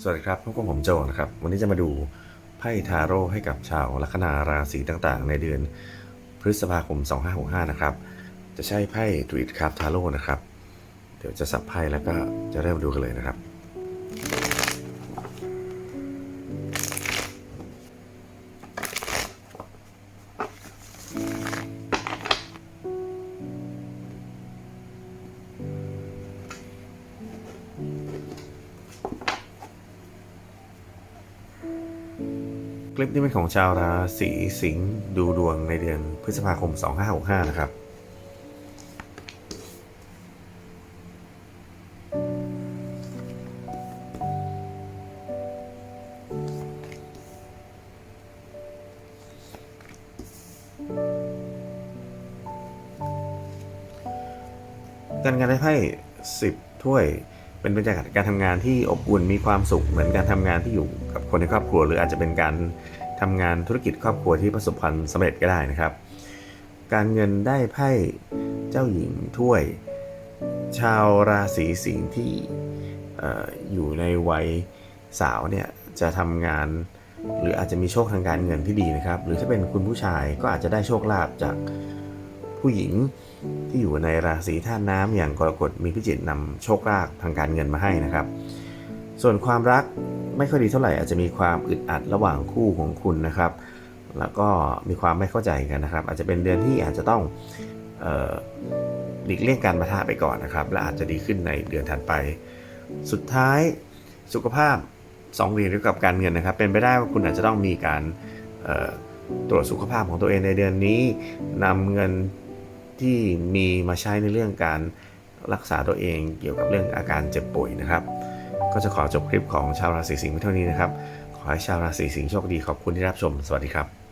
สวัสดีครับพบกับผมโจนะครับ วันนี้จะมาดูไพ่ทาโร่ให้กับชาวลัคนาราศีต่างๆ ในเดือนพฤษภาคม 2565 นะครับ จะใช้ไพ่ดรีดคราฟทาโร่นะครับ เดี๋ยวจะสับไพ่แล้วก็จะเริ่มดูกันเลยนะครับ คลิปนี้เป็นของชาวราศีสิงห์ดูดวงในเดือนพฤษภาคม 2565 นะครับ การงานได้ไพ่สิบถ้วย เป็นบรรยากาศการทำงานที่อบอุ่นมีความสุขเหมือนการทำงานที่อยู่กับคนในครอบครัว หรืออาจจะเป็นการทำงานธุรกิจครอบครัวที่ประสบความสำเร็จก็ได้นะครับ การเงินได้ไพ่เจ้าหญิงถ้วย ชาวราศีสิงห์ที่อ่อยู่ในวัยสาวเนี่ยจะทำงาน หรืออาจจะมีโชคทางการเงินที่ดีนะครับ หรือถ้าเป็นคุณผู้ชายก็อาจจะได้โชคลาภจาก ผู้หญิงที่อยู่ในราศีธาตุน้ำอย่างกรกฎมีพิจิตรนำโชคลาภทางการเงินมาให้นะครับ ส่วนความรักไม่ค่อยดีเท่าไหร่อาจจะมีความอึดอัดระหว่างคู่ของคุณนะครับ แล้วก็มีความไม่เข้าใจกันนะครับ อาจจะเป็นเดือนที่อาจจะต้องหลีกเลี่ยงการประทะไปก่อนนะครับ และอาจจะดีขึ้นในเดือนถัดไป สุดท้ายสุขภาพสองเหรียญเกี่ยวกับการเงินนะครับ เป็นไปได้ว่าคุณอาจจะต้องมีการตรวจสุขภาพของตัวเองในเดือนนี้นำเงิน ที่มีมาใช้ในเรื่องการรักษาตัวเองเกี่ยวกับเรื่องอาการเจ็บป่วยนะครับ ก็จะขอจบคลิปของชาวราศีสิงห์ไว้เท่านี้นะครับ ขอให้ชาวราศีสิงห์โชคดีขอบคุณที่รับชม สวัสดีครับ